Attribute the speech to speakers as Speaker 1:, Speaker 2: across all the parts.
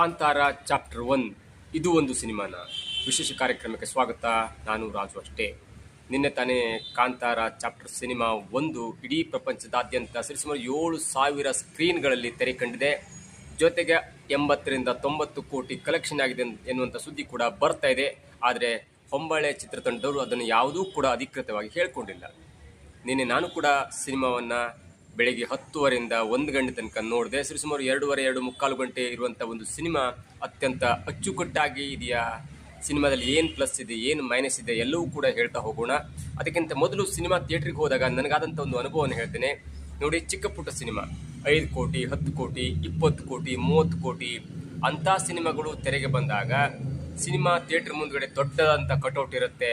Speaker 1: Kantara chapter one. ಇದು ಒಂದು ಸಿನಿಮಾನ. ವಿಶೇಷ ಕಾರ್ಯಕ್ರಮಕ್ಕೆ ಸ್ವಾಗತ. ನಾನು ರಾಜು ಅಷ್ಟೇ. ನಿನ್ನೆ ತಾನೇ ಕಾಂತಾರ ಚಾಪ್ಟರ್ ಸಿನಿಮಾ ಒಂದು ಇಡೀ ಪ್ರಪಂಚದಾದ್ಯಂತ ಸರಿಸುಮಾರು ಏಳು ಸಾವಿರ ಸ್ಕ್ರೀನ್ಗಳಲ್ಲಿ ತೆರೆ ಕಂಡಿದೆ. ಜೊತೆಗೆ ಎಂಬತ್ತರಿಂದ ತೊಂಬತ್ತು ಕೋಟಿ ಕಲೆಕ್ಷನ್ ಆಗಿದೆ ಎನ್ನುವಂಥ ಸುದ್ದಿ ಕೂಡ ಬರ್ತಾ ಇದೆ. ಆದರೆ ಹೊಂಬಾಳೆ ಚಿತ್ರತಂಡದವರು ಅದನ್ನು ಯಾವುದೂ ಕೂಡ ಅಧಿಕೃತವಾಗಿ ಹೇಳಿಕೊಂಡಿಲ್ಲ. ನಿನ್ನೆ ನಾನು ಕೂಡ ಸಿನಿಮಾವನ್ನು ಬೆಳಿಗ್ಗೆ ಹತ್ತುವರೆಯಿಂದ ಒಂದು ಗಂಟೆ ತನಕ ನೋಡಿದೆ ಸರಿಸುಮಾರು ಎರಡೂವರೆ, ಎರಡು ಮುಕ್ಕಾಲು ಗಂಟೆ ಇರುವಂಥ ಒಂದು ಸಿನಿಮಾ ಅತ್ಯಂತ ಅಚ್ಚುಕಟ್ಟಾಗಿ ಇದೆಯಾ? ಸಿನಿಮಾದಲ್ಲಿ ಏನು ಪ್ಲಸ್ ಇದೆ, ಏನು ಮೈನಸ್ ಇದೆ ಎಲ್ಲವೂ ಕೂಡ ಹೇಳ್ತಾ ಹೋಗೋಣ. ಅದಕ್ಕಿಂತ ಮೊದಲು ಸಿನಿಮಾ ಥಿಯೇಟ್ರಿಗೆ ಹೋದಾಗ ನನಗಾದಂಥ ಒಂದು ಅನುಭವವನ್ನು ಹೇಳ್ತೇನೆ. ನೋಡಿ ಚಿಕ್ಕ ಪುಟ್ಟ ಸಿನಿಮಾ. ಐದು ಕೋಟಿ, ಹತ್ತು ಕೋಟಿ, ಇಪ್ಪತ್ತು ಕೋಟಿ, ಮೂವತ್ತು ಕೋಟಿ ಅಂಥ ಸಿನಿಮಾಗಳು ತೆರೆಗೆ ಬಂದಾಗ ಸಿನಿಮಾ ಥಿಯೇಟ್ರ್ ಮುಂದ್ಗಡೆ ದೊಡ್ಡದಂಥ ಕಟೌಟ್ ಇರುತ್ತೆ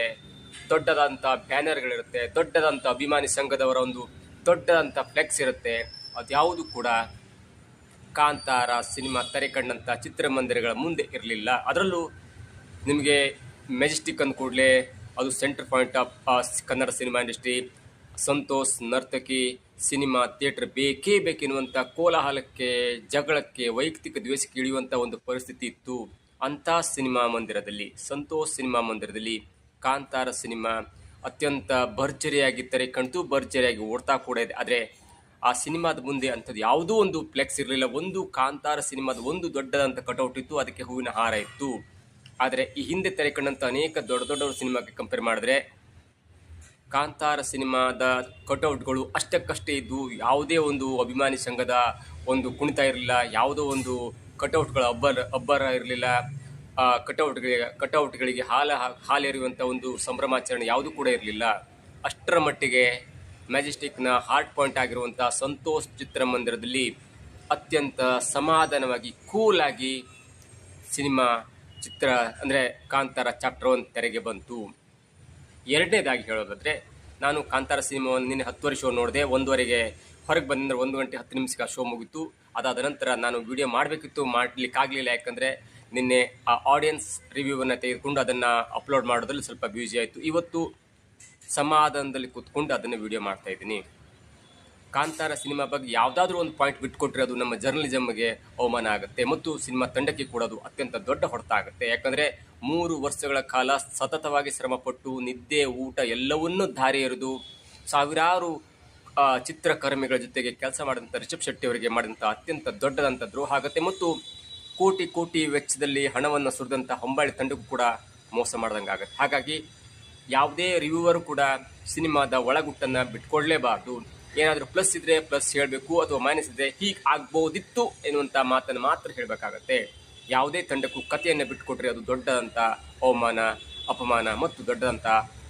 Speaker 1: ದೊಡ್ಡದಾದಂಥ ಬ್ಯಾನರ್ಗಳಿರುತ್ತೆ ದೊಡ್ಡದಾದಂಥ ಅಭಿಮಾನಿ ಸಂಘದವರ ಒಂದು ದೊಡ್ಡದಂಥ ಫ್ಲೆಕ್ಸ್ ಇರುತ್ತೆ. ಅದ್ಯಾವುದು ಕೂಡ ಕಾಂತಾರ, ಸಿನಿಮಾ ತೆರೆ ಕಂಡಂಥ ಚಿತ್ರಮಂದಿರಗಳ ಮುಂದೆ ಇರಲಿಲ್ಲ. ಅದರಲ್ಲೂ ನಿಮಗೆ ಮೆಜೆಸ್ಟಿಕ್ ಅಂದ ಕೂಡಲೇ ಅದು centre point of Kannada cinema industry, Santosh, Nartaki, cinema, theatre ಬೇಕೇ ಬೇಕೆನ್ನುವಂಥ ಕೋಲಾಹಲಕ್ಕೆ, ಜಗಳಕ್ಕೆ, ವೈಯಕ್ತಿಕ ದ್ವೇಷಕ್ಕೆ ಇಳಿಯುವಂಥ ಒಂದು ಪರಿಸ್ಥಿತಿ ಇತ್ತು. ಅಂಥ ಸಿನಿಮಾ ಮಂದಿರದಲ್ಲಿ, ಸಂತೋಷ್ ಸಿನಿಮಾ ಮಂದಿರದಲ್ಲಿ ಕಾಂತಾರ ಸಿನಿಮಾ ಅತ್ಯಂತ ಭರ್ಜರಿಯಾಗಿ ತೆರೆ ಕಣ್ತು ಭರ್ಜರಿಯಾಗಿ ಓಡ್ತಾ ಕೂಡ ಇದೆ. ಆದರೆ ಆ ಸಿನಿಮಾದ ಮುಂದೆ ಅಂಥದ್ದು ಯಾವುದೋ ಒಂದು ಫ್ಲೆಕ್ಸ್ ಇರಲಿಲ್ಲ. ಒಂದು ಕಾಂತಾರ ಸಿನಿಮಾದ ಒಂದು ದೊಡ್ಡದಂಥ ಕಟೌಟ್ ಇತ್ತು, ಅದಕ್ಕೆ ಹೂವಿನ ಹಾರ ಇತ್ತು. ಆದರೆ ಈ ಹಿಂದೆ ತೆರೆ ಕಂಡಂಥ ಅನೇಕ ದೊಡ್ಡ ದೊಡ್ಡ ಸಿನಿಮಾಗೆ ಕಂಪೇರ್ ಮಾಡಿದ್ರೆ ಕಾಂತಾರ ಸಿನಿಮಾದ ಕಟೌಟ್ಗಳು ಅಷ್ಟಕ್ಕಷ್ಟೇ ಇದ್ದು, ಯಾವುದೇ ಒಂದು ಅಭಿಮಾನಿ ಸಂಘದ ಒಂದು ಕುಣಿತ ಇರಲಿಲ್ಲ, ಯಾವುದೋ ಒಂದು ಕಟೌಟ್ಗಳ ಅಬ್ಬರ ಅಬ್ಬರ ಇರಲಿಲ್ಲ. ಕಟೌಟ್ಗಳಿಗೆ ಕಟೌಟ್ಗಳಿಗೆ ಹಾಲ ಹಾಲೆರಿಯುವಂಥ ಒಂದು ಸಂಭ್ರಮಾಚರಣೆ ಯಾವುದೂ ಕೂಡ ಇರಲಿಲ್ಲ. ಅಷ್ಟರ ಮಟ್ಟಿಗೆ ಮ್ಯಾಜೆಸ್ಟಿಕ್ನ ಹಾರ್ಟ್ ಪಾಯಿಂಟ್ ಆಗಿರುವಂಥ ಸಂತೋಷ್ ಚಿತ್ರಮಂದಿರದಲ್ಲಿ ಅತ್ಯಂತ ಸಮಾಧಾನವಾಗಿ ಕೂಲಾಗಿ ಸಿನಿಮಾ ಚಿತ್ರ, ಅಂದರೆ ಕಾಂತಾರ ಚಾಪ್ಟರ್ ಒನ್ ತೆರೆಗೆ ಬಂತು. ಎರಡನೇದಾಗಿ ಹೇಳೋದಾದರೆ, ನಾನು ಕಾಂತಾರ ಸಿನಿಮಾವನ್ನು ನಿನ್ನೆ ಹತ್ತುವರೆ ಶೋ ನೋಡಿದೆ, ಒಂದುವರೆಗೆ ಹೊರಗೆ ಬಂದ್ರೆ ಒಂದು ಗಂಟೆ ಹತ್ತು ನಿಮಿಷಕ್ಕೆ ಆ ಶೋ ಮುಗಿತು. ಅದಾದ ನಂತರ ನಾನು ವಿಡಿಯೋ ಮಾಡಬೇಕಿತ್ತು, ಮಾಡಲಿಕ್ಕಾಗಲಿಲ್ಲ. ಯಾಕಂದರೆ ನಿನ್ನೆ ಆ ಆಡಿಯನ್ಸ್ ರಿವ್ಯೂವನ್ನು ತೆಗೆದುಕೊಂಡು ಅದನ್ನು ಅಪ್ಲೋಡ್ ಮಾಡೋದ್ರಲ್ಲಿ ಸ್ವಲ್ಪ ಬ್ಯೂಸಿ ಆಯಿತು. ಇವತ್ತು ಸಮಾಧಾನದಲ್ಲಿ ಕೂತ್ಕೊಂಡು ಅದನ್ನು ವಿಡಿಯೋ ಮಾಡ್ತಾ ಇದ್ದೀನಿ. ಕಾಂತಾರ ಸಿನಿಮಾ ಬಗ್ಗೆ ಯಾವುದಾದ್ರೂ ಒಂದು ಪಾಯಿಂಟ್ ಬಿಟ್ಕೊಟ್ರೆ ಅದು ನಮ್ಮ ಜರ್ನಲಿಸಮ್ಗೆ ಅವಮಾನ ಆಗುತ್ತೆ. ಮತ್ತು ಸಿನಿಮಾ ತಂಡಕ್ಕೆ ಕೂಡ ಅದು ಅತ್ಯಂತ ದೊಡ್ಡ ಹೊಡೆತ ಆಗುತ್ತೆ ಯಾಕಂದರೆ ಮೂರು ವರ್ಷಗಳ ಕಾಲ ಸತತವಾಗಿ ಶ್ರಮಪಟ್ಟು ನಿದ್ದೆ, ಊಟ ಎಲ್ಲವನ್ನೂ ದಾರಿ ಎರೆದು ಸಾವಿರಾರು ಚಿತ್ರಕರ್ಮಿಗಳ ಜೊತೆಗೆ ಕೆಲಸ ಮಾಡಿದಂಥ ರಿಷಬ್ ಶೆಟ್ಟಿ ಅವರಿಗೆ ಮಾಡಿದಂಥ ಅತ್ಯಂತ ದೊಡ್ಡದಂಥ ದ್ರೋಹ ಆಗುತ್ತೆ. ಮತ್ತು ಕೋಟಿ ಕೋಟಿ ವೆಚ್ಚದಲ್ಲಿ ಹಣವನ್ನು ಸುರಿದಂಥ ಹೊಂಬಾಳಿ ತಂಡಕ್ಕೂ ಕೂಡ ಮೋಸ ಮಾಡ್ದಂಗೆ ಆಗುತ್ತೆ ಹಾಗಾಗಿ ಯಾವುದೇ ರಿವ್ಯೂವರು ಕೂಡ ಸಿನಿಮಾದ ಒಳಗುಟ್ಟನ್ನು ಬಿಟ್ಕೊಡ್ಲೇಬಾರ್ದು. ಏನಾದರೂ ಪ್ಲಸ್ ಇದ್ರೆ ಪ್ಲಸ್ ಹೇಳಬೇಕು ಅಥವಾ ಮೈನಸ್ ಇದ್ರೆ ಹೀಗೆ ಆಗ್ಬೋದಿತ್ತು ಎನ್ನುವಂಥ ಮಾತನ್ನು ಮಾತ್ರ ಹೇಳಬೇಕಾಗತ್ತೆ. ಯಾವುದೇ ತಂಡಕ್ಕೂ ಕಥೆಯನ್ನು ಬಿಟ್ಕೊಟ್ರೆ ಅದು ದೊಡ್ಡದಂಥ ಅವಮಾನ, ಅಪಮಾನ ಮತ್ತು ದೊಡ್ಡದಂಥ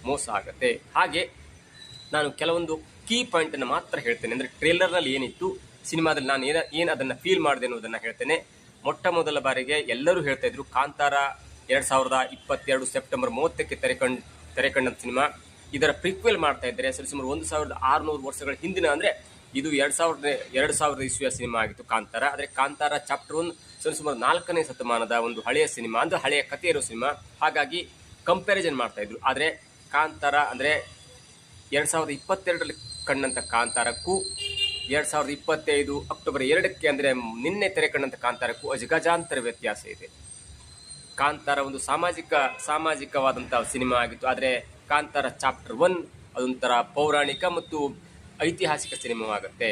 Speaker 1: ಮೋಸ ಆಗುತ್ತೆ. ಹಾಗೆ ನಾನು ಕೆಲವೊಂದು ಕೀ ಪಾಯಿಂಟನ್ನು ಮಾತ್ರ ಹೇಳ್ತೇನೆ. ಅಂದರೆ ಟ್ರೇಲರ್ನಲ್ಲಿ ಏನಿತ್ತು, ಸಿನಿಮಾದಲ್ಲಿ ನಾನು ಏನ, ಏನು ಅದನ್ನು ಫೀಲ್ ಮಾಡಿದೆ ಅನ್ನೋದನ್ನು ಹೇಳ್ತೇನೆ. ಮೊಟ್ಟ ಮೊದಲ ಬಾರಿಗೆ ಎಲ್ಲರೂ ಹೇಳ್ತಾ ಇದ್ರು, ಕಾಂತಾರ ಎರಡು ಸಾವಿರದ ಇಪ್ಪತ್ತೆರಡು ಸೆಪ್ಟೆಂಬರ್ ಮೂವತ್ತಕ್ಕೆ ತೆರೆಕಂಡ್ ತೆರೆಕಂಡಂಥ ಸಿನಿಮಾ. ಇದರ ಪ್ರಿಕ್ವೆಲ್ ಮಾಡ್ತಾ ಇದ್ದಾರೆ ಸರಿಸುಮಾರು ಒಂದು ಸಾವಿರದ ಆರುನೂರು ವರ್ಷಗಳ ಹಿಂದಿನ ಅಂದರೆ ಇದು ಎರಡು ಸಾವಿರದ ಎರಡು ಸಾವಿರದ ಇಸ್ವಿಯ ಸಿನಿಮಾ ಆಗಿತ್ತು ಕಾಂತಾರ. ಆದರೆ ಕಾಂತಾರ ಚಾಪ್ಟರ್ ಒನ್ ಸರಿಸುಮಾರು ನಾಲ್ಕನೇ ಶತಮಾನದ ಒಂದು ಹಳೆಯ ಸಿನಿಮಾ, ಅಂದ್ರೆ ಹಳೆಯ ಕಥೆ ಇರೋ ಸಿನಿಮಾ. ಹಾಗಾಗಿ ಕಂಪ್ಯಾರಿಸನ್ ಮಾಡ್ತಾ ಇದ್ರು. ಆದರೆ ಕಾಂತಾರ ಅಂದರೆ ಎರಡು ಸಾವಿರದ ಇಪ್ಪತ್ತೆರಡರಲ್ಲಿ ಕಂಡಂಥ ಕಾಂತಾರಕ್ಕೂ ಎರಡು ಸಾವಿರದ ಇಪ್ಪತ್ತೈದು ಅಕ್ಟೋಬರ್ ಎರಡಕ್ಕೆ ಅಂದರೆ ನಿನ್ನೆ ತೆರೆ ಕಂಡಂಥ ಕಾಂತಾರಕ್ಕೂ ಅಜಗಜಾಂತರ ವ್ಯತ್ಯಾಸ ಇದೆ. ಕಾಂತಾರ ಒಂದು ಸಾಮಾಜಿಕ ಸಾಮಾಜಿಕವಾದಂಥ ಸಿನಿಮಾ ಆಗಿತ್ತು. ಆದರೆ ಕಾಂತಾರ ಚಾಪ್ಟರ್ ಒನ್ ಅದೊಂಥರ ಪೌರಾಣಿಕ ಮತ್ತು ಐತಿಹಾಸಿಕ ಸಿನಿಮಾವಾಗುತ್ತೆ.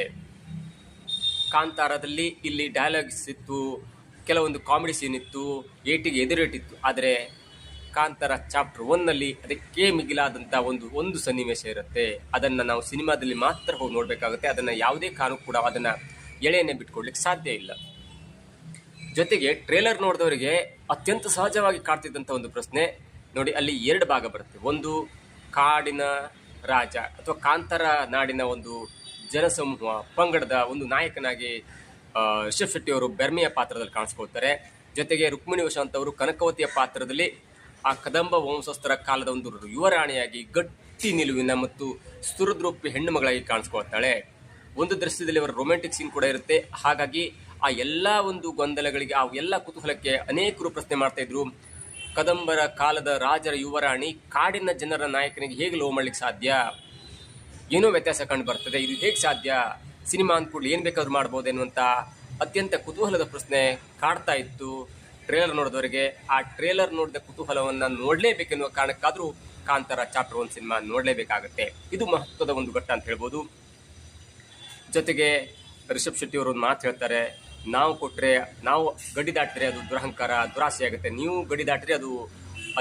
Speaker 1: ಕಾಂತಾರದಲ್ಲಿ ಇಲ್ಲಿ ಡೈಲಾಗ್ಸ್ ಇತ್ತು, ಕೆಲವೊಂದು ಕಾಮಿಡಿ ಸೀನ್ ಇತ್ತು, ಏಟಿಗೆ ಎದುರೇಟಿತ್ತು ಆದರೆ ಕಾಂತಾರ ಚಾಪ್ಟರ್ ಒನ್ನಲ್ಲಿ ಅದಕ್ಕೆ ಮಿಗಿಲಾದಂಥ ಒಂದು ಒಂದು ಸನ್ನಿವೇಶ ಇರುತ್ತೆ. ಅದನ್ನು ನಾವು ಸಿನಿಮಾದಲ್ಲಿ ಮಾತ್ರ ಹೋಗಿ ನೋಡಬೇಕಾಗುತ್ತೆ. ಅದನ್ನು ಯಾವುದೇ ಕಾರಣಕ್ಕೂ ಕೂಡ ಅದನ್ನು ಎಳೆಯನ್ನೇ ಬಿಟ್ಕೊಡ್ಲಿಕ್ಕೆ ಸಾಧ್ಯ ಇಲ್ಲ. ಜೊತೆಗೆ ಟ್ರೇಲರ್ ನೋಡಿದವರಿಗೆ ಅತ್ಯಂತ ಸಹಜವಾಗಿ ಕಾಡ್ತಿದ್ದಂಥ ಒಂದು ಪ್ರಶ್ನೆ, ನೋಡಿ ಅಲ್ಲಿ ಎರಡು ಭಾಗ ಬರುತ್ತೆ. ಒಂದು ಕಾಡಿನ ರಾಜ ಅಥವಾ ಕಾಂತಾರ ನಾಡಿನ ಒಂದು ಜನಸಮೂಹ, ಪಂಗಡದ ಒಂದು ನಾಯಕನಾಗಿ ರಿಷಬ್ ಶೆಟ್ಟಿ ಅವರು ಬೆರ್ಮೆಯ ಪಾತ್ರದಲ್ಲಿ ಕಾಣಿಸ್ಕೊಳ್ತಾರೆ. ಜೊತೆಗೆ ರುಕ್ಮಿಣಿ ವಶಾಂತ್ ಅವರು ಕನಕವತಿಯ ಪಾತ್ರದಲ್ಲಿ ಆ ಕದಂಬ ವಂಶಸ್ಥರ ಕಾಲದ ಒಂದು ಯುವರಾಣಿಯಾಗಿ ಗಟ್ಟಿ ನಿಲುವಿನ ಮತ್ತು ಸ್ತುರದ್ರೂಪಿ ಹೆಣ್ಣು ಮಗಳಾಗಿ ಕಾಣಿಸ್ಕೊಳ್ತಾಳೆ. ಒಂದು ದೃಶ್ಯದಲ್ಲಿ ಅವರ ರೊಮ್ಯಾಂಟಿಕ್ ಸೀನ್ ಕೂಡ ಇರುತ್ತೆ. ಹಾಗಾಗಿ ಆ ಎಲ್ಲ ಒಂದು ಗೊಂದಲಗಳಿಗೆ, ಆ ಎಲ್ಲ ಕುತೂಹಲಕ್ಕೆ ಅನೇಕರು ಪ್ರಶ್ನೆ ಮಾಡ್ತಾ ಇದ್ರು. ಕದಂಬರ ಕಾಲದ ರಾಜರ ಯುವರಾಣಿ ಕಾಡಿನ ಜನರ ನಾಯಕನಿಗೆ ಹೇಗೆ ಲೋ ಮಾಡ್ಲಿಕ್ಕೆ ಸಾಧ್ಯ? ಏನೋ ವ್ಯತ್ಯಾಸ ಕಂಡು ಬರ್ತದೆ. ಇದು ಹೇಗೆ ಸಾಧ್ಯ? ಸಿನಿಮಾ ಅಂದ್ಕೂಡ್ಲೆ ಏನು ಬೇಕಾದ್ರೂ ಮಾಡ್ಬೋದು ಅಂತ ಅತ್ಯಂತ ಕುತೂಹಲದ ಪ್ರಶ್ನೆ ಕಾಡ್ತಾ ಇತ್ತು. ಟ್ರೇಲರ್ ನೋಡಿದವರಿಗೆ ಆ ಟ್ರೇಲರ್ ನೋಡಿದ ಕುತೂಹಲವನ್ನು ನೋಡಲೇಬೇಕೆನ್ನುವ ಕಾರಣಕ್ಕಾದರೂ ಕಾಂತಾರ ಚಾಪ್ಟರ್ ಒನ್ ಸಿನಿಮಾ ನೋಡಲೇಬೇಕಾಗುತ್ತೆ. ಇದು ಮಹತ್ವದ ಒಂದು ಘಟ್ಟ ಅಂತ ಹೇಳ್ಬೋದು. ಜೊತೆಗೆ ರಿಷಬ್ ಶೆಟ್ಟಿ ಅವರು ಒಂದು ಮಾತು ಹೇಳ್ತಾರೆ, ನಾವು ಕೊಟ್ಟರೆ ನಾವು ಗಡಿ ದಾಟಿದ್ರೆ ಅದು ದುರಹಂಕಾರ, ದುರಾಸೆ ಆಗುತ್ತೆ. ನೀವು ಗಡಿ ದಾಟಿದ್ರೆ ಅದು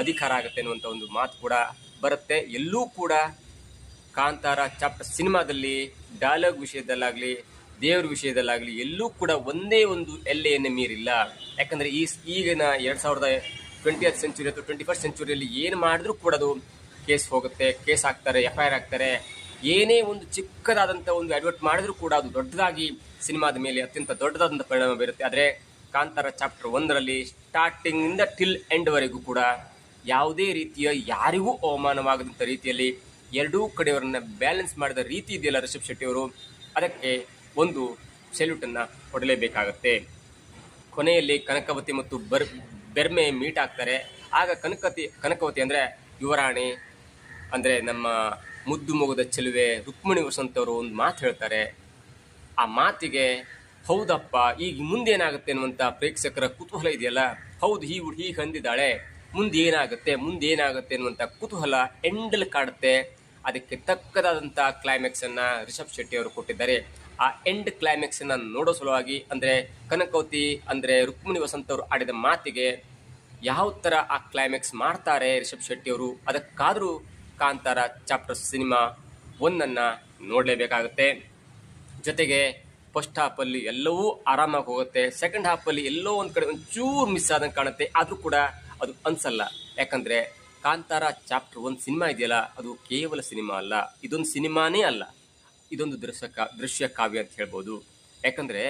Speaker 1: ಅಧಿಕಾರ ಆಗುತ್ತೆ ಅನ್ನುವಂಥ ಒಂದು ಮಾತು ಕೂಡ ಬರುತ್ತೆ. ಎಲ್ಲೂ ಕೂಡ ಕಾಂತಾರ ಚಾಪ್ಟರ್ ಸಿನಿಮಾದಲ್ಲಿ ಡೈಲಾಗ್ ವಿಷಯದಲ್ಲಾಗಲಿ ದೇವ್ರ ವಿಷಯದಲ್ಲಾಗಲಿ ಎಲ್ಲೂ ಕೂಡ ಒಂದೇ ಒಂದು ಎಲ್ಲೆಯನ್ನು ಮೀರಿಲ್ಲ. ಯಾಕಂದರೆ ಈ ಈಗಿನ ಎರಡು ಸಾವಿರದ ಟ್ವೆಂಟಿ ಸೆಂಚುರಿ ಅಥವಾ ಟ್ವೆಂಟಿ ಫಸ್ಟ್ ಸೆಂಚುರಿಯಲ್ಲಿ ಏನು ಮಾಡಿದ್ರೂ ಕೂಡ ಅದು ಕೇಸ್ ಹೋಗುತ್ತೆ, ಕೇಸ್ ಹಾಕ್ತಾರೆ, ಎಫ್ ಐ ಆರ್ ಏನೇ ಒಂದು ಚಿಕ್ಕದಾದಂಥ ಒಂದು ಅಡ್ವರ್ಟ್ ಮಾಡಿದ್ರೂ ಕೂಡ ಅದು ದೊಡ್ಡದಾಗಿ ಸಿನಿಮಾದ ಮೇಲೆ ಅತ್ಯಂತ ದೊಡ್ಡದಾದಂಥ ಪರಿಣಾಮ ಬೀರುತ್ತೆ. ಆದರೆ ಕಾಂತಾರ ಚಾಪ್ಟರ್ ಒಂದರಲ್ಲಿ ಸ್ಟಾರ್ಟಿಂಗಿಂದ ಟಿಲ್ ಎಂಡ್ವರೆಗೂ ಕೂಡ ಯಾವುದೇ ರೀತಿಯ ಯಾರಿಗೂ ಅವಮಾನವಾಗದಂಥ ರೀತಿಯಲ್ಲಿ ಎರಡೂ ಕಡೆಯವರನ್ನ ಬ್ಯಾಲೆನ್ಸ್ ಮಾಡಿದ ರೀತಿ ಇದೆಯಲ್ಲ ರಿಷಬ್ ಶೆಟ್ಟಿಯವರು. ಅದಕ್ಕೆ ಒಂದು ಸೆಲ್ಯೂಟನ್ನು ಕೊಡಲೇಬೇಕಾಗತ್ತೆ. ಕೊನೆಯಲ್ಲಿ ಕನಕವತಿ ಮತ್ತು ಬರ್, ಬೆರ್ಮೆ ಮೀಟ್ ಆಗ್ತಾರೆ. ಆಗ ಕನಕತಿ, ಕನಕವತಿ ಅಂದರೆ ಯುವರಾಣಿ, ಅಂದರೆ ನಮ್ಮ ಮುದ್ದು ಮೊಗದ ಚೆಲುವೆ ರುಕ್ಮಿಣಿ ವಸಂತ್ ಅವರು ಒಂದು ಮಾತು ಹೇಳ್ತಾರೆ. ಆ ಮಾತಿಗೆ, ಹೌದಪ್ಪ, ಈಗ ಮುಂದೇನಾಗುತ್ತೆ ಅನ್ನುವಂಥ ಪ್ರೇಕ್ಷಕರ ಕುತೂಹಲ ಇದೆಯಲ್ಲ? ಹೌದು ಈ ಹೀಗೆ ಹಂದಿದ್ದಾಳೆ ಮುಂದೆ ಏನಾಗುತ್ತೆ ಮುಂದೆ ಏನಾಗುತ್ತೆ ಅನ್ನುವಂಥ ಕುತೂಹಲ ಎಂಡಲ್ ಕಾಡುತ್ತೆ. ಅದಕ್ಕೆ ತಕ್ಕದಾದಂಥ ಕ್ಲೈಮ್ಯಾಕ್ಸನ್ನು ರಿಷಬ್ ಶೆಟ್ಟಿ ಅವರು ಕೊಟ್ಟಿದ್ದಾರೆ. ಆ ಎಂಡ್ ಕ್ಲೈಮ್ಯಾಕ್ಸ್ ಅನ್ನ ನೋಡೋ ಸಲುವಾಗಿ ಅಂದ್ರೆ ಕನಕೌತಿ ಅಂದ್ರೆ ರುಕ್ಮಿಣಿ ವಸಂತ ಅವರು ಆಡಿದ ಮಾತಿಗೆ ಯಾವ ತರ ಆ ಕ್ಲೈಮ್ಯಾಕ್ಸ್ ಮಾಡ್ತಾರೆ ರಿಷಬ್ ಶೆಟ್ಟಿ ಅವರು, ಅದಕ್ಕಾದ್ರೂ ಕಾಂತಾರ ಚಾಪ್ಟರ್ ಸಿನಿಮಾ ಒಂದನ್ನ ನೋಡಲೇಬೇಕಾಗುತ್ತೆ. ಜೊತೆಗೆ ಫಸ್ಟ್ ಹಾಫಲ್ಲಿ ಎಲ್ಲವೂ ಆರಾಮಾಗಿ ಹೋಗುತ್ತೆ. ಸೆಕೆಂಡ್ ಹಾಫಲ್ಲಿ ಎಲ್ಲೋ ಒಂದು ಕಡೆ ಒಂಚೂರು ಮಿಸ್ ಆದಂಗೆ ಕಾಣುತ್ತೆ. ಆದರೂ ಕೂಡ ಅದು ಅನ್ಸಲ್ಲ. ಯಾಕಂದ್ರೆ ಕಾಂತಾರ ಚಾಪ್ಟರ್ ಒಂದು ಸಿನಿಮಾ ಇದೆಯಲ್ಲ, ಅದು ಕೇವಲ ಸಿನಿಮಾ ಅಲ್ಲ. ಇದೊಂದು ಸಿನಿಮಾನೇ ಅಲ್ಲ. ಇದೊಂದು ದೃಶ್ಯ ಕಾ, ದೃಶ್ಯ ಕಾವ್ಯ ಅಂತ ಹೇಳ್ಬೋದು. ಯಾಕಂದರೆ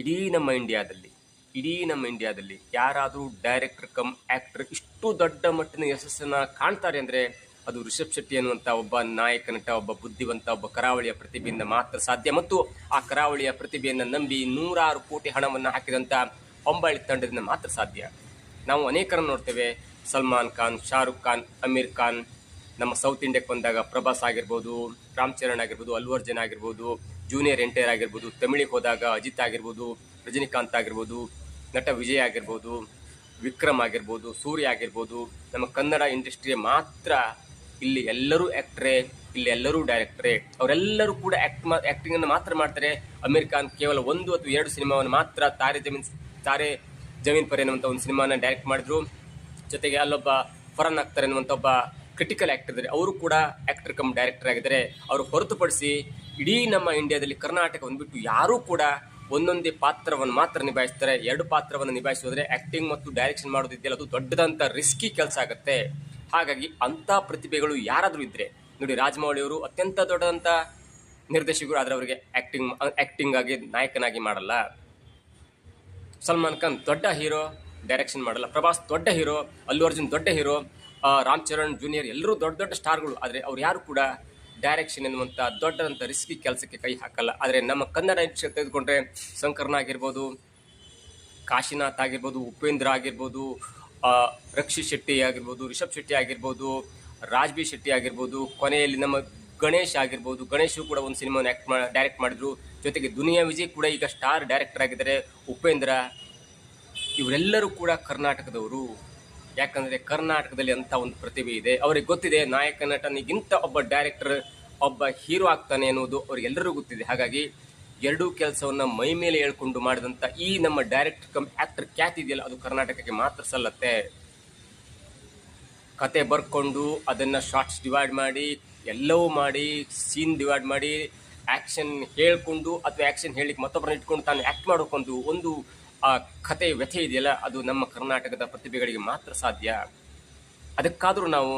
Speaker 1: ಇಡೀ ನಮ್ಮ ಇಂಡಿಯಾದಲ್ಲಿ, ಇಡೀ ನಮ್ಮ ಇಂಡಿಯಾದಲ್ಲಿ ಯಾರಾದರೂ ಡೈರೆಕ್ಟರ್ ಕಮ್ ಆ್ಯಕ್ಟರ್ ಇಷ್ಟು ದೊಡ್ಡ ಮಟ್ಟಿನ ಯಶಸ್ಸನ್ನು ಕಾಣ್ತಾರೆ ಅಂದರೆ ಅದು ರಿಷಬ್ ಶೆಟ್ಟಿ ಅನ್ನುವಂಥ ಒಬ್ಬ ನಾಯಕ ನಟ, ಒಬ್ಬ ಬುದ್ಧಿವಂತ, ಒಬ್ಬ ಕರಾವಳಿಯ ಪ್ರತಿಭೆಯಿಂದ ಮಾತ್ರ ಸಾಧ್ಯ. ಮತ್ತು ಆ ಕರಾವಳಿಯ ಪ್ರತಿಭೆಯನ್ನು ನಂಬಿ ನೂರಾರು ಕೋಟಿ ಹಣವನ್ನು ಹಾಕಿದಂಥ ಹೊಂಬಾಳಿ ತಂಡದಿಂದ ಮಾತ್ರ ಸಾಧ್ಯ. ನಾವು ಅನೇಕರನ್ನು ನೋಡ್ತೇವೆ. ಸಲ್ಮಾನ್ ಖಾನ್, ಶಾರುಖ್ ಖಾನ್, ಅಮೀರ್ ಖಾನ್ ನಮ್ಮ ಸೌತ್ ಇಂಡಿಯಾಕ್ಕೆ ಬಂದಾಗ ಪ್ರಭಾಸ್ ಆಗಿರ್ಬೋದು, ರಾಮ್ ಚರಣ್ ಆಗಿರ್ಬೋದು, ಅಲ್ಲು ಅರ್ಜುನ್ ಆಗಿರ್ಬೋದು ಜೂನಿಯರ್ ಎಂಟೈರ್ ಆಗಿರ್ಬೋದು, ತಮಿಳಿಗೆ ಹೋದಾಗ ಅಜಿತ್ ಆಗಿರ್ಬೋದು, ರಜನಿಕಾಂತ್ ಆಗಿರ್ಬೋದು, ನಟ ವಿಜಯ್ ಆಗಿರ್ಬೋದು, ವಿಕ್ರಮ್ ಆಗಿರ್ಬೋದು, ಸೂರ್ಯ ಆಗಿರ್ಬೋದು, ನಮ್ಮ ಕನ್ನಡ ಇಂಡಸ್ಟ್ರಿಯ ಮಾತ್ರ ಇಲ್ಲಿ ಎಲ್ಲರೂ ಆ್ಯಕ್ಟ್ರೇ ಇಲ್ಲಿ ಎಲ್ಲರೂ ಡೈರೆಕ್ಟ್ರೇ ಅವರೆಲ್ಲರೂ ಕೂಡ ಆ್ಯಕ್ಟ್ ಮಾ ಆ್ಯಕ್ಟಿಂಗನ್ನು ಮಾತ್ರ ಮಾಡ್ತಾರೆ. ಅಮೀರ್ ಖಾನ್ ಕೇವಲ ಒಂದು ಅಥವಾ ಎರಡು ಸಿನಿಮಾವನ್ನು ಮಾತ್ರ ತಾರೆ ಜಮೀನ್ ತಾರೆ ಜಮೀನ್ ಪರ್ ಅನ್ನುವಂಥ ಒಂದು ಸಿನಿಮಾನ ಡೈರೆಕ್ಟ್ ಮಾಡಿದ್ರು. ಜೊತೆಗೆ ಅಲ್ಲೊಬ್ಬ ಫರನ್ ಅಖ್ತರ್ ಅನ್ನುವಂಥ ಒಬ್ಬ ಕ್ರಿಟಿಕಲ್ ಆ್ಯಕ್ಟರ್ ಇದ್ದಾರೆ. ಅವರು ಕೂಡ ಆ್ಯಕ್ಟರ್ ಕಮ್ ಡೈರೆಕ್ಟರ್ ಆಗಿದ್ದಾರೆ. ಅವರು ಹೊರತುಪಡಿಸಿ ಇಡೀ ನಮ್ಮ ಇಂಡಿಯಾದಲ್ಲಿ ಕರ್ನಾಟಕ ಬಂದ್ಬಿಟ್ಟು ಯಾರೂ ಕೂಡ ಒಂದೊಂದೇ ಪಾತ್ರವನ್ನು ಮಾತ್ರ ನಿಭಾಯಿಸ್ತಾರೆ. ಎರಡು ಪಾತ್ರವನ್ನು ನಿಭಾಯಿಸೋದ್ರೆ ಆ್ಯಕ್ಟಿಂಗ್ ಮತ್ತು ಡೈರೆಕ್ಷನ್ ಮಾಡೋದಿದೆಯಲ್ಲ ಅದು ದೊಡ್ಡದಂಥ ರಿಸ್ಕಿ ಕೆಲಸ ಆಗುತ್ತೆ. ಹಾಗಾಗಿ ಅಂಥ ಪ್ರತಿಭೆಗಳು ಯಾರಾದರೂ ಇದ್ದರೆ ನೋಡಿ ರಾಜಮೌಳಿ ಅವರು ಅತ್ಯಂತ ದೊಡ್ಡದಂಥ ನಿರ್ದೇಶಕರು, ಆದರೆ ಅವರಿಗೆ ಆ್ಯಕ್ಟಿಂಗ್ ಆ್ಯಕ್ಟಿಂಗ್ ಆಗಿ ನಾಯಕನಾಗಿ ಮಾಡಲ್ಲ. ಸಲ್ಮಾನ್ ಖಾನ್ ದೊಡ್ಡ ಹೀರೋ ಡೈರೆಕ್ಷನ್ ಮಾಡಲ್ಲ. ಪ್ರಭಾಸ್ ದೊಡ್ಡ ಹೀರೋ ಅಲ್ಲು ಅರ್ಜುನ್ ದೊಡ್ಡ ಹೀರೋ ರಾಮ್ ಚರಣ್ ಜೂನಿಯರ್ ಎಲ್ಲರೂ ದೊಡ್ಡ ದೊಡ್ಡ ಸ್ಟಾರ್ಗಳು. ಆದರೆ ಅವ್ರು ಯಾರು ಕೂಡ ಡೈರೆಕ್ಷನ್ ಎನ್ನುವಂಥ ದೊಡ್ಡದಂಥ ರಿಸ್ಕಿ ಕೆಲಸಕ್ಕೆ ಕೈ ಹಾಕಲ್ಲ. ಆದರೆ ನಮ್ಮ ಕನ್ನಡ ಇಂಡಸ್ಟ್ರಿ ತೆಗೆದುಕೊಂಡ್ರೆ ಶಂಕರ್ನ ಆಗಿರ್ಬೋದು, ಕಾಶಿನಾಥ್ ಆಗಿರ್ಬೋದು, ಉಪೇಂದ್ರ ಆಗಿರ್ಬೋದು ರಕ್ಷಿತ್ ರಕ್ಷಿ ಶೆಟ್ಟಿ ಆಗಿರ್ಬೋದು, ರಿಷಬ್ ಶೆಟ್ಟಿ ಆಗಿರ್ಬೋದು, ರಾಜ್ಬಿ ಶೆಟ್ಟಿ ಆಗಿರ್ಬೋದು, ಕೊನೆಯಲ್ಲಿ ನಮ್ಮ ಗಣೇಶ್ ಆಗಿರ್ಬೋದು, ಗಣೇಶು ಕೂಡ ಒಂದು ಸಿನಿಮಾನ ಆ್ಯಕ್ಟ್ ಮಾ ಡೈರೆಕ್ಟ್ ಮಾಡಿದ್ರು. ಜೊತೆಗೆ ದುನಿಯಾ ವಿಜಯ್ ಕೂಡ ಈಗ ಸ್ಟಾರ್ ಡೈರೆಕ್ಟರ್ ಆಗಿದ್ದಾರೆ. ಉಪೇಂದ್ರ, ಇವರೆಲ್ಲರೂ ಕೂಡ ಕರ್ನಾಟಕದವರು. ಯಾಕಂದ್ರೆ ಕರ್ನಾಟಕದಲ್ಲಿ ಅಂತ ಒಂದು ಪ್ರತಿಭೆ ಇದೆ. ಅವ್ರಿಗೆ ಗೊತ್ತಿದೆ, ನಾಯಕ ನಟನಿಗಿಂತ ಒಬ್ಬ ಡೈರೆಕ್ಟರ್ ಒಬ್ಬ ಹೀರೋ ಆಗ್ತಾನೆ ಅನ್ನೋದು ಅವ್ರಿಗೆಲ್ಲರಿಗೂ ಗೊತ್ತಿದೆ. ಹಾಗಾಗಿ ಎರಡೂ ಕೆಲಸವನ್ನ ಮೈ ಮೇಲೆ ಹೇಳ್ಕೊಂಡು ಮಾಡಿದಂತ ಈ ನಮ್ಮ ಡೈರೆಕ್ಟರ್ ಕಮ್ ಆಕ್ಟರ್ ಖ್ಯಾತಿ ಇದೆಯಲ್ಲ, ಅದು ಕರ್ನಾಟಕಕ್ಕೆ ಮಾತ್ರ ಸಲ್ಲತ್ತೆ. ಕತೆ ಬರ್ಕೊಂಡು ಅದನ್ನ ಶಾರ್ಟ್ಸ್ ಡಿವೈಡ್ ಮಾಡಿ, ಎಲ್ಲವೂ ಮಾಡಿ ಸೀನ್ ಡಿವೈಡ್ ಮಾಡಿ ಆಕ್ಷನ್ ಹೇಳ್ಕೊಂಡು, ಅಥವಾ ಆಕ್ಷನ್ ಹೇಳಿಕ್ ಮತ್ತೊಬ್ಬರನ್ನ ಇಟ್ಕೊಂಡು ತಾನು ಆಕ್ಟ್ ಮಾಡ್ಕೊಂಡು ಒಂದು ಆ ಕತೆ ವ್ಯಥೆ ಇದೆಯಲ್ಲ, ಅದು ನಮ್ಮ ಕರ್ನಾಟಕದ ಪ್ರತಿಭೆಗಳಿಗೆ ಮಾತ್ರ ಸಾಧ್ಯ. ಅದಕ್ಕಾದರೂ ನಾವು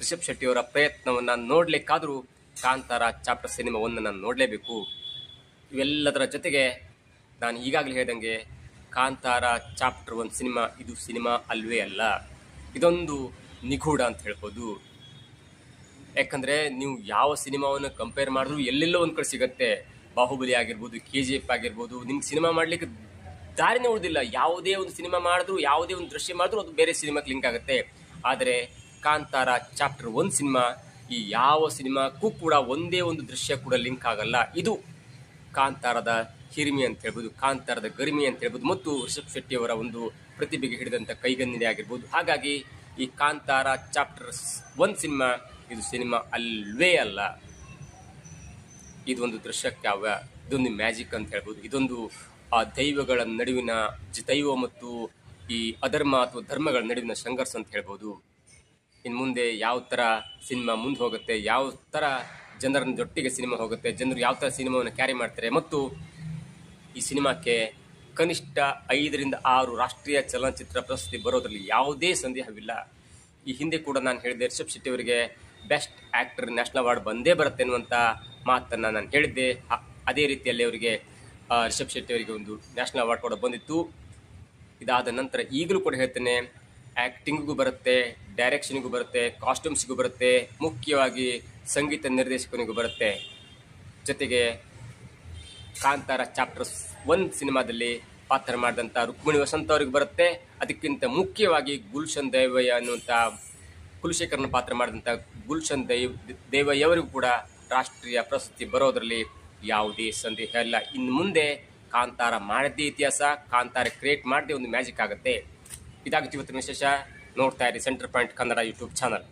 Speaker 1: ರಿಷಬ್ ಶೆಟ್ಟಿಯವರ ಪ್ರಯತ್ನವನ್ನು ನೋಡಲಿಕ್ಕಾದರೂ ಕಾಂತಾರ ಚಾಪ್ಟರ್ ಸಿನಿಮಾ ಒಂದನ್ನು ನೋಡಲೇಬೇಕು. ಇವೆಲ್ಲದರ ಜೊತೆಗೆ ನಾನು ಈಗಾಗಲೇ ಹೇಳಿದಂಗೆ ಕಾಂತಾರ ಚಾಪ್ಟರ್ ಒಂದು ಸಿನಿಮಾ, ಇದು ಸಿನಿಮಾ ಅಲ್ವೇ ಅಲ್ಲ, ಇದೊಂದು ನಿಗೂಢ ಅಂತ ಹೇಳ್ಬೋದು. ಯಾಕಂದರೆ ನೀವು ಯಾವ ಸಿನಿಮಾವನ್ನು ಕಂಪೇರ್ ಮಾಡಿದ್ರು ಎಲ್ಲೆಲ್ಲೋ ಒಂದು ಕಡೆ ಸಿಗುತ್ತೆ. ಬಾಹುಬಲಿ ಆಗಿರ್ಬೋದು ಕೆ ಜಿ ಎಫ್ ಆಗಿರ್ಬೋದು, ನಿಮ್ಗೆ ಸಿನಿಮಾ ಮಾಡ್ಲಿಕ್ಕೆ ದಾರಿನೇ ಉಳಿದಿಲ್ಲ. ಯಾವುದೇ ಒಂದು ಸಿನಿಮಾ ಮಾಡಿದ್ರು, ಯಾವುದೇ ಒಂದು ದೃಶ್ಯ ಮಾಡಿದ್ರು ಅದು ಬೇರೆ ಸಿನಿಮಾಕ್ಕೆ ಲಿಂಕ್ ಆಗುತ್ತೆ. ಆದರೆ ಕಾಂತಾರ ಚಾಪ್ಟರ್ ಒನ್ ಸಿನಿಮಾ ಈ ಯಾವ ಸಿನಿಮಾಕ್ಕೂ ಕೂಡ ಒಂದೇ ಒಂದು ದೃಶ್ಯ ಕೂಡ ಲಿಂಕ್ ಆಗಲ್ಲ. ಇದು ಕಾಂತಾರದ ಹಿರಿಮೆ ಅಂತ ಹೇಳ್ಬೋದು, ಕಾಂತಾರದ ಗರಿಮೆ ಅಂತ ಹೇಳ್ಬೋದು, ಮತ್ತು ರಿಷಬ್ ಶೆಟ್ಟಿಯವರ ಒಂದು ಪ್ರತಿಭೆಗೆ ಹಿಡಿದಂಥ ಕೈಗನ್ನಿದೆ ಆಗಿರ್ಬೋದು. ಹಾಗಾಗಿ ಈ ಕಾಂತಾರ ಚಾಪ್ಟರ್ ಒನ್ ಸಿನಿಮಾ ಇದು ಸಿನಿಮಾ ಅಲ್ವೇ ಅಲ್ಲ. ಇದೊಂದು ದೃಶ್ಯಕಾವ್ಯ ಇದೊಂದು ಮ್ಯಾಜಿಕ್ ಅಂತ ಹೇಳ್ಬೋದು. ಇದೊಂದು ಆ ದೈವಗಳ ನಡುವಿನ ದೈವ ಮತ್ತು ಈ ಅಧರ್ಮ ಅಥವಾ ಧರ್ಮಗಳ ನಡುವಿನ ಸಂಘರ್ಷ ಅಂತ ಹೇಳ್ಬೋದು. ಇನ್ನು ಮುಂದೆ ಯಾವ ಥರ ಸಿನಿಮಾ ಮುಂದೆ ಹೋಗುತ್ತೆ, ಯಾವ ಥರ ಜನರ ಜೊಟ್ಟಿಗೆ ಸಿನಿಮಾ ಹೋಗುತ್ತೆ, ಜನರು ಯಾವ ಥರ ಸಿನಿಮಾವನ್ನು ಕ್ಯಾರಿ ಮಾಡ್ತಾರೆ ಮತ್ತು ಈ ಸಿನಿಮಾಕ್ಕೆ ಕನಿಷ್ಠ ಐದರಿಂದ ಆರು ರಾಷ್ಟ್ರೀಯ ಚಲನಚಿತ್ರ ಪ್ರಶಸ್ತಿ ಬರೋದ್ರಲ್ಲಿ ಯಾವುದೇ ಸಂದೇಹವಿಲ್ಲ. ಈ ಹಿಂದೆ ಕೂಡ ನಾನು ಹೇಳಿದ್ದೆ ರಿಷಬ್ ಶೆಟ್ಟಿ ಅವರಿಗೆ ಬೆಸ್ಟ್ ಆ್ಯಕ್ಟರ್ ನ್ಯಾಷನಲ್ ಅವಾರ್ಡ್ ಬಂದೇ ಬರುತ್ತೆ ಅನ್ನುವಂಥ ಮಾತನ್ನು ನಾನು ಹೇಳಿದ್ದೆ. ಅದೇ ರೀತಿಯಲ್ಲಿ ಅವರಿಗೆ ರಿಷಬ್ ಶೆಟ್ಟಿ ಅವರಿಗೆ ಒಂದು ನ್ಯಾಷನಲ್ ಅವಾರ್ಡ್ ಕೂಡ ಬಂದಿತ್ತು. ಇದಾದ ನಂತರ ಈಗಲೂ ಕೂಡ ಹೇಳ್ತೇನೆ ಆ್ಯಕ್ಟಿಂಗಿಗೂ ಬರುತ್ತೆ, ಡೈರೆಕ್ಷನಿಗೂ ಬರುತ್ತೆ, ಕಾಸ್ಟ್ಯೂಮ್ಸ್ಗೂ ಬರುತ್ತೆ, ಮುಖ್ಯವಾಗಿ ಸಂಗೀತ ನಿರ್ದೇಶಕನಿಗೂ ಬರುತ್ತೆ. ಜೊತೆಗೆ ಕಾಂತಾರ ಚಾಪ್ಟರ್ ಒನ್ ಸಿನಿಮಾದಲ್ಲಿ ಪಾತ್ರ ಮಾಡಿದಂಥ ರುಕ್ಮಿಣಿ ವಸಂತ ಅವ್ರಿಗೆ ಬರುತ್ತೆ. ಅದಕ್ಕಿಂತ ಮುಖ್ಯವಾಗಿ ಗುಲ್ಶನ್ ದೇವಯ್ಯ ಅನ್ನುವಂಥ ಕುಲಶೇಖರನ ಪಾತ್ರ ಮಾಡಿದಂಥ ಗುಲ್ಶನ್ ದೇವ್ ದೇವಯ್ಯವರಿಗೂ ಕೂಡ ರಾಷ್ಟ್ರೀಯ ಪ್ರಶಸ್ತಿ ಬರೋದರಲ್ಲಿ ಯಾವುದೇ ಸಂದೇಹ ಇಲ್ಲ. ಇನ್ನು ಮುಂದೆ ಕಾಂತಾರ ಮಾಡಿದ್ದೇ ಇತಿಹಾಸ, ಕಾಂತಾರ ಕ್ರಿಯೇಟ್ ಮಾಡದೆ ಒಂದು ಮ್ಯಾಜಿಕ್ ಆಗುತ್ತೆ. ಇದಾಗುತ್ತೆ ಇವತ್ತಿನ ವಿಶೇಷ. ನೋಡ್ತಾ ಇರಿ centre point Kannada YouTube channel